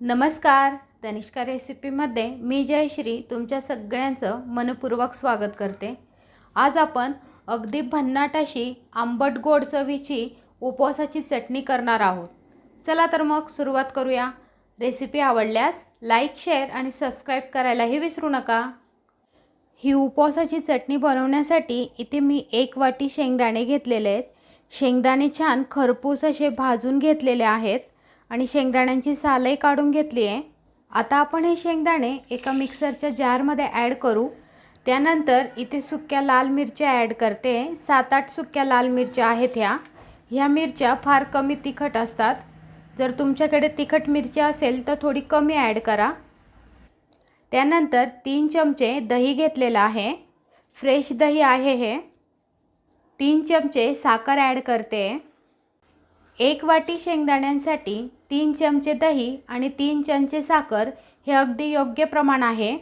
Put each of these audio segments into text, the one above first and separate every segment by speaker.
Speaker 1: नमस्कार. तनिष्का रेसिपीमध्ये मी जयश्री तुमच्या सगळ्यांचं मनपूर्वक स्वागत करते. आज आपण अगदी भन्नाट अशी आंबट गोड चवीची उपवासाची चटणी करणार आहोत. चला तर मग सुरुवात करूया. रेसिपी आवडल्यास लाईक शेअर आणि सबस्क्राईब करायलाही विसरू नका. ही उपवासाची चटणी बनवण्यासाठी इथे मी एक वाटी शेंगदाणे घेतलेले आहेत. शेंगदाणे छान खरपूस असे भाजून घेतलेले आहेत. आणि शेंगदाण्यांची सालही काढून घेतली आहे. आता आपण हे शेंगदाणे एका मिक्सरच्या जारमध्ये ॲड करू. त्यानंतर इथे सुक्या लाल मिरच्या ॲड करते. सात आठ सुक्या लाल मिरच्या आहेत ह्या. ह्या मिरच्या फार कमी तिखट असतात. जर तुमच्याकडे तिखट मिरच्या असेल तर थोडी कमी ॲड करा. त्यानंतर तीन चमचे दही घेतलेलं आहे. फ्रेश दही आहे हे. तीन चमचे साखर ॲड करते. एक वाटी शेंगदाण्यांसाठी तीन चमचे दही आणि तीन चमचे साखर हे अगदी योग्य प्रमाण आहे.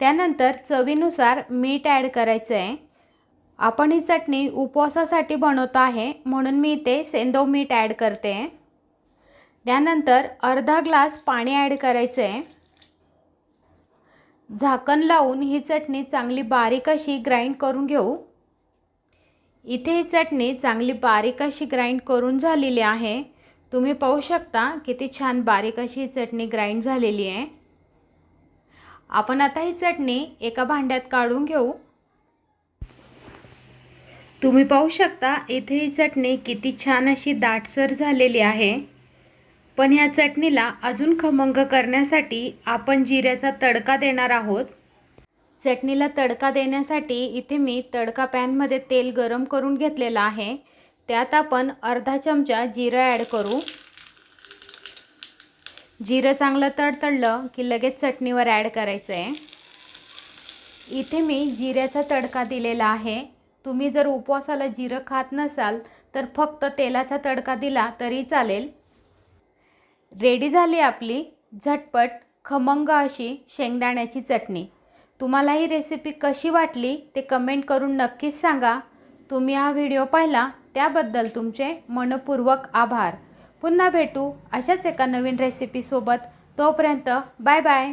Speaker 1: त्यानंतर चवीनुसार मीठ ॲड करायचं आहे आपण ही चटणी उपवासासाठी बनवतो आहे म्हणून मी इथे सेंदव मीठ ॲड करते. त्यानंतर अर्धा ग्लास पाणी ॲड करायचं आहे झाकण लावून ही चटणी चांगली बारीक अशी ग्राइंड करून घेऊ. इथे ही चटणी चांगली बारीक अशी ग्राइंड करून झालेली आहे. तुम्ही पाहू शकता किती छान बारीक अशी चटणी ग्राइंड झालेली आहे. आपण आता ही चटणी एका भांड्यात काढून घेऊ. तुम्ही पाहू शकता इथे ही चटणी किती छान अशी दाटसर झालेली आहे. पण ह्या चटणीला अजून खमंग करण्यासाठी आपण जिऱ्याचा तडका देणार आहोत. चटणीला तडका देण्यासाठी इथे मी तडका पॅनमध्ये तेल गरम करून घेतलेलं आहे. त्यात आपण अर्धा चमचा जिरं ॲड करू. जिरं चांगलं तडतडलं की लगेच चटणीवर ॲड करायचं आहे इथे मी जिऱ्याचा तडका दिलेला आहे. तुम्ही जर उपवासाला जिरं खात नसाल तर फक्त तेलाचा तडका दिला तरी चालेल. रेडी झाली आपली झटपट खमंग अशी शेंगदाण्याची चटणी. तुम्हाला ही रेसिपी कशी वाटली ते कमेंट करून नक्कीच सांगा. तुम्ही हा व्हिडिओ पाहिला त्याबद्दल तुमचे मनपूर्वक आभार. पुन्हा भेटू अशाच एका नवीन रेसिपीसोबत तोपर्यंत बाय बाय